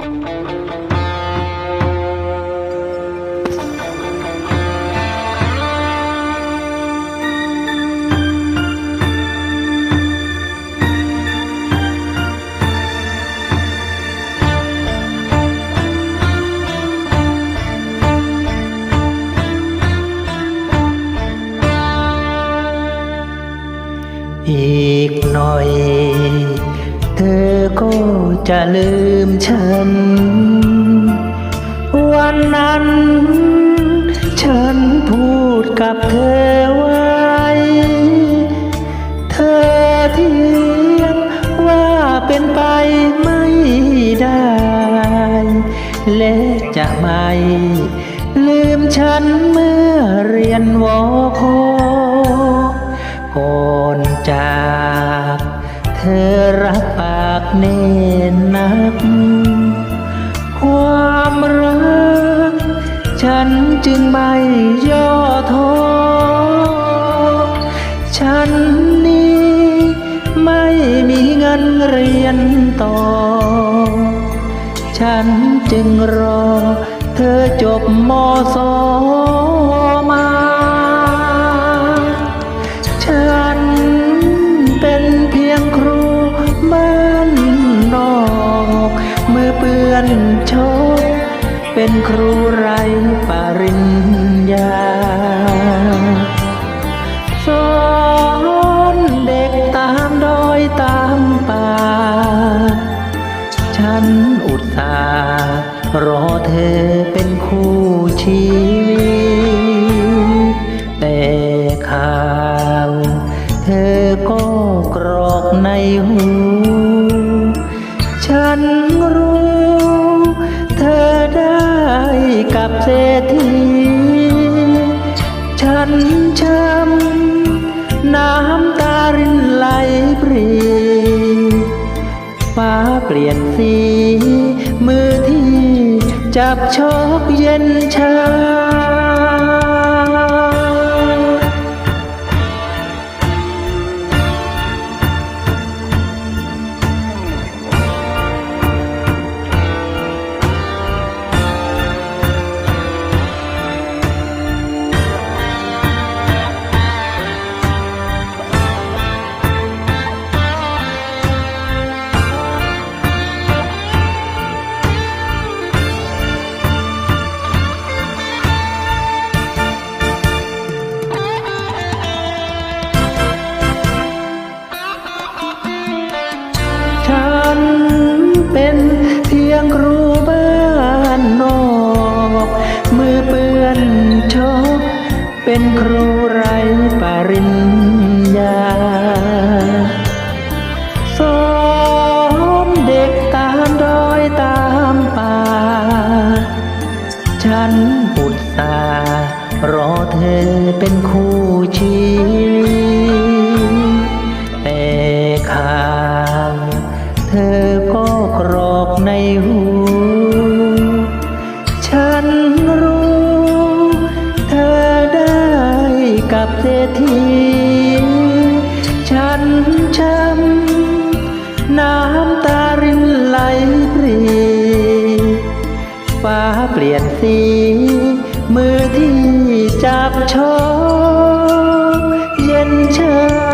อีกหน่อยเธอก็จะลืมฉัน วันนั้น ฉันพูดกับเธอไว้ เธอเทียงว่าเป็นไปไม่ได้ และจะไม่ลืมฉันเมื่อเรียนวอคก่อนจาก เธอรับ ปากเน้นนัก ความรัก ฉันจึงไม่ย่อท้อ ฉันนี้ไม่มีเงินเรียนต่อ ฉันจึงรอเธอจบมสมา เป็นครูไรปริญญา สอนเด็กตามดอยตามป่า ฉันอุตส่าห์รอเธอเป็นคู่ชีวิต กับเศรษฐี ฉันช้ำน้ำตารินไหลปรี ฟ้าเปลี่ยนสี มือที่จับชอกเย็นชา เป็นครูไรปริญญา สอนเด็กตามดอยตามป่า ฉันอุตส่าห์รอเธอเป็นคู่ชีวิต เศรษฐีฉันช้ำน้ำตารินไหลปรีฟ้าเปลี่ยนสี มือที่จับช้อเย็นเชย